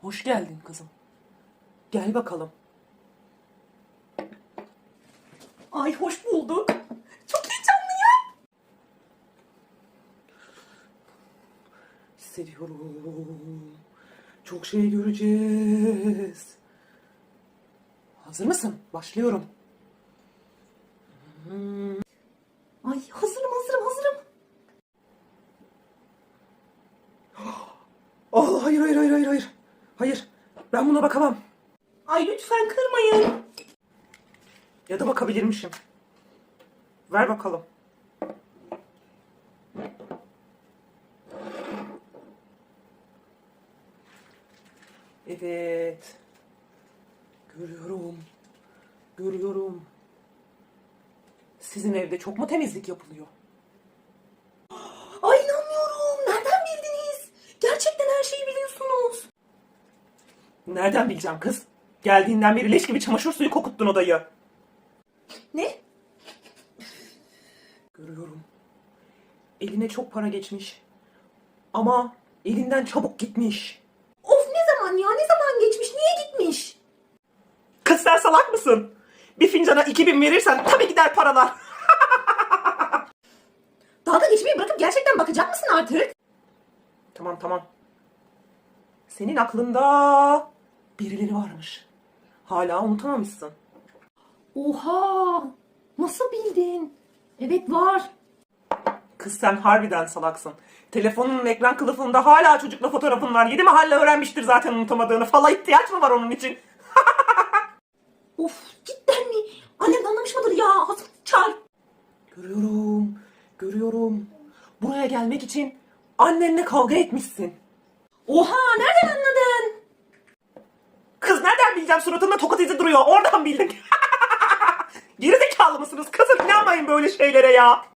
Hoş geldin kızım. Gel bakalım. Ay hoş bulduk. Çok heyecanlıyım. Hissediyorum. Çok şey göreceğiz. Hazır mısın? Başlıyorum. Ay hazırım hazırım hazırım. Oh, hayır hayır hayır hayır hayır. Hayır. Ben buna bakamam. Ay lütfen kırmayın. Ya da bakabilirmişim. Ver bakalım. Evet. Görüyorum. Görüyorum. Sizin evde çok mu temizlik yapılıyor? Nereden bileceğim kız? Geldiğinden beri leş gibi çamaşır suyu kokuttun odayı. Ne? Görüyorum. Eline çok para geçmiş. Ama elinden çabuk gitmiş. Of ne zaman ya ne zaman geçmiş niye gitmiş? Kız sen salak mısın? Bir fincana 2000 verirsen tabii gider paralar. Dalga geçmeyi bırakıp gerçekten bakacak mısın artık? Tamam tamam. Senin aklında birileri varmış. Hala unutamamışsın. Oha nasıl bildin? Evet var. Kız sen harbiden salaksın. Telefonunun ekran kılıfında hala çocukla fotoğrafın var. Yedi mahalle öğrenmiştir zaten unutamadığını. Fala ihtiyaç mı var onun için? Of cidden mi? Annem anlamış mıdır ya? Ağzım çar. Görüyorum, görüyorum. Buraya gelmek için annenle kavga etmişsin. Oha nereden anladın? Kız nereden bileceğim suratında tokat izi duruyor. Oradan bildim. Gerizekalı mısınız? Kızım inanmayın böyle şeylere ya.